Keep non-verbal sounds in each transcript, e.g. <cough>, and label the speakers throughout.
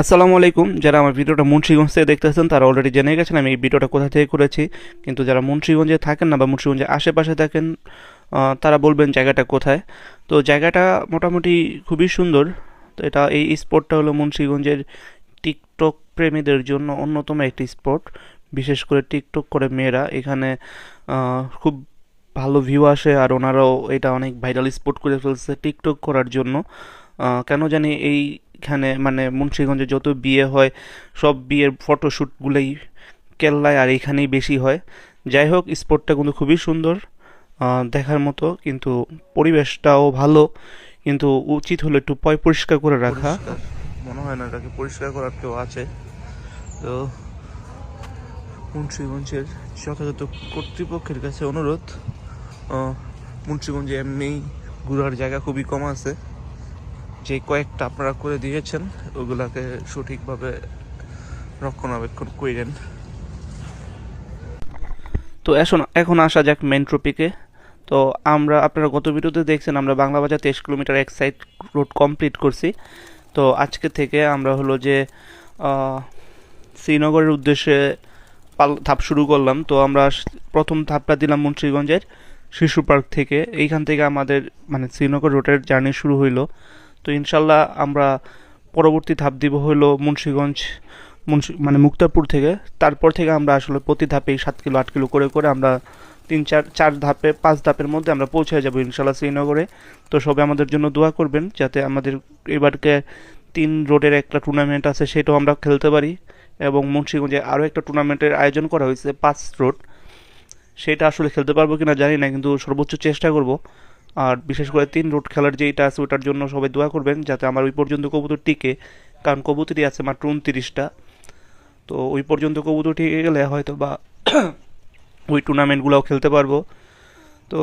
Speaker 1: আসসালামু আলাইকুম। যারা আমার ভিডিওটা মুন্সিগঞ্জ থেকে দেখতেছেন তারা অলরেডি জেনে গেছেন আমি এই ভিডিওটা কোথা থেকে করেছি। কিন্তু যারা মুন্সিগঞ্জে থাকেন না বা মুন্সিগঞ্জের আশেপাশে থাকেন তারা বলবেন জায়গাটা কোথায়। তো জায়গাটা মোটামুটি খুবই সুন্দর। তো এটা এই স্পটটা হলো মুন্সিগঞ্জের টিকটক প্রেমীদের জন্য অন্যতম একটি স্পট বিশেষ করে টিকটক করে মেয়েরা। এখানে খুব ভালো ভিউ আসে আর ওনারাও এটা অনেক ভাইরাল স্পট করে ফেলছে টিকটক করার জন্য। কেন জানি এইখানে মানে মুন্সিগঞ্জে যত বিয়ে হয়, সব বিয়ের ফটোশ্যুটগুলোই কেল্লায় আর এখানেই বেশি হয়। যাই হোক, স্পটটা কিন্তু খুবই সুন্দর দেখার মতো, কিন্তু পরিবেশটাও ভালো। কিন্তু উচিত হলো একটু পয় পরিষ্কার করে রাখা। মনে হয় না এটাকে পরিষ্কার করার কেউ আছে। তো মুন্সিগঞ্জের যথাযথ কর্তৃপক্ষের কাছে অনুরোধ মুন্সিগঞ্জে এমনি ঘোরার জায়গা খুবই কম আছে। যে কয়েকটা আপনারা করে দিয়েছেন, ওগুলাকে সঠিকভাবে রক্ষণাবেক্ষণ করেন। তো এখন এখন আসা যাক মেন টপিকে তো আমরা আপনারা গত ভিডিওতে দেখছেন, আমরা বাংলা বাজার তেইশ কিলোমিটার এক সাইড রোড কমপ্লিট করছি। তো আজকে থেকে আমরা হলো যে শ্রীনগরের উদ্দেশ্যে পাল ধাপ শুরু করলাম। তো আমরা প্রথম ধাপটা দিলাম মুন্সিগঞ্জের শিশু পার্ক থেকে। এইখান থেকে আমাদের মানে শ্রীনগর রোডের জার্নি শুরু হইল। তো ইনশাল্লাহ আমরা পরবর্তী ধাপ দিব হলো মুন্সিগঞ্জ, মুন্সি মানে মুক্তারপুর থেকে। তারপর থেকে আমরা আসলে প্রতি ধাপে সাত কিলো, আট কিলো করে করে আমরা তিন, চার চার ধাপে, পাঁচ ধাপের মধ্যে আমরা পৌঁছে যাব ইনশাল্লাহ শ্রীনগরে। তো সবাই আমাদের জন্য দোয়া করবেন যাতে আমাদের এবারকে তিন রোডের একটা টুর্নামেন্ট আছে সেটাও আমরা খেলতে পারি এবং মুন্সিগঞ্জে আরও একটা টুর্নামেন্টের আয়োজন করা হয়েছে, পাঁচ রোড। সেটা আসলে খেলতে পারব কিনা জানি না, কিন্তু সর্বোচ্চ চেষ্টা করব। আর বিশেষ করে তিন রুট খেলার যেইটা আছে, ওটার জন্য সবাই দোয়া করবেন যাতে আমার ওই পর্যন্ত কবুতর টিকে। কারণ কবুতরই আছে মাত্র উনত্রিশটা। তো ওই পর্যন্ত কবুতর টিকে গেলে হয়তো বা <clears throat> ওই টুর্নামেন্টগুলোও খেলতে পারব। তো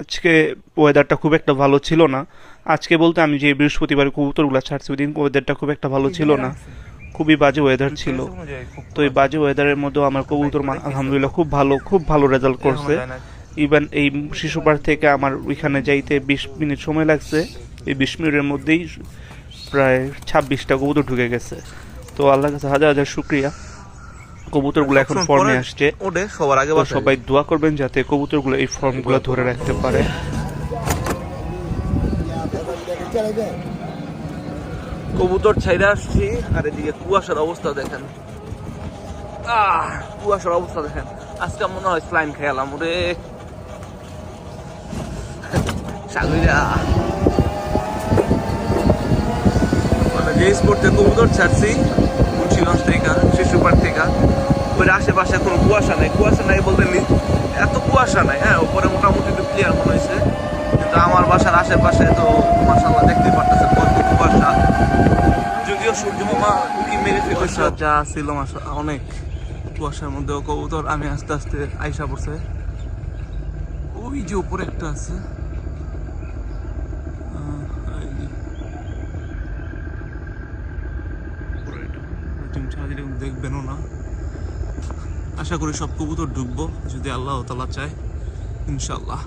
Speaker 1: আজকে ওয়েদারটা খুব একটা ভালো ছিল না। আজকে বলতে আমি যে বৃহস্পতিবার কবুতরগুলো ছাড়ছি, ওই দিন ওয়েদারটা খুব একটা ভালো ছিল না। খুবই বাজে ওয়েদার ছিল। তো এই বাজে ওয়েদারের মধ্যেও আমার কবুতর আলহামদুলিল্লাহ খুব ভালো খুব ভালো রেজাল্ট করছে। ইভেন এই শিশু পার্ক থেকে আমার ওইখানে যাইতে বিশ মিনিট সময় লাগছে। এই বিশ মিনিটের মধ্যেই প্রায় ছাব্বিশটা কবুতর ঢুকে গেছে। তো আল্লাহ কাছে হাজার হাজার শুক্রিয়া। কবুতরগুলো এখন ফর্মে আসছে।
Speaker 2: সবার আগে
Speaker 1: সবাই দোয়া করবেন যাতে কবুতরগুলো এই ফর্মগুলো ধরে রাখতে পারে।
Speaker 2: কবুতর ছাইরে আসছি আর এদিকে কুয়াশার অবস্থা দেখেন। আহ কুয়াশার অবস্থা দেখেন। আজকে মনে হয় স্লাইম খেয়ালাম ওরে। আশেপাশে কোনো কুয়াশা নাই। কুয়াশা নাই বলতে এত কুয়াশা নাই হ্যাঁ উপরে মোটামুটি একটু আমার বাসার আশেপাশে তো মাসাল্লাহ দেখতে পারতেছে কুয়াশা। যদিও সূর্য মামা কি মেরে ফেলেছে। যা ছিল মাসা অনেক কুয়াশার মধ্যেও কবুতর আমি আস্তে আস্তে আইসা পড়ছে। ওই যে উপরে একটা আছে আহ, এই যে। উপরে একটা। টিম দেখবেনও না। আশা করি সব কবুতর ঢুকবো যদি আল্লাহ তালা চায় ইনশাল্লাহ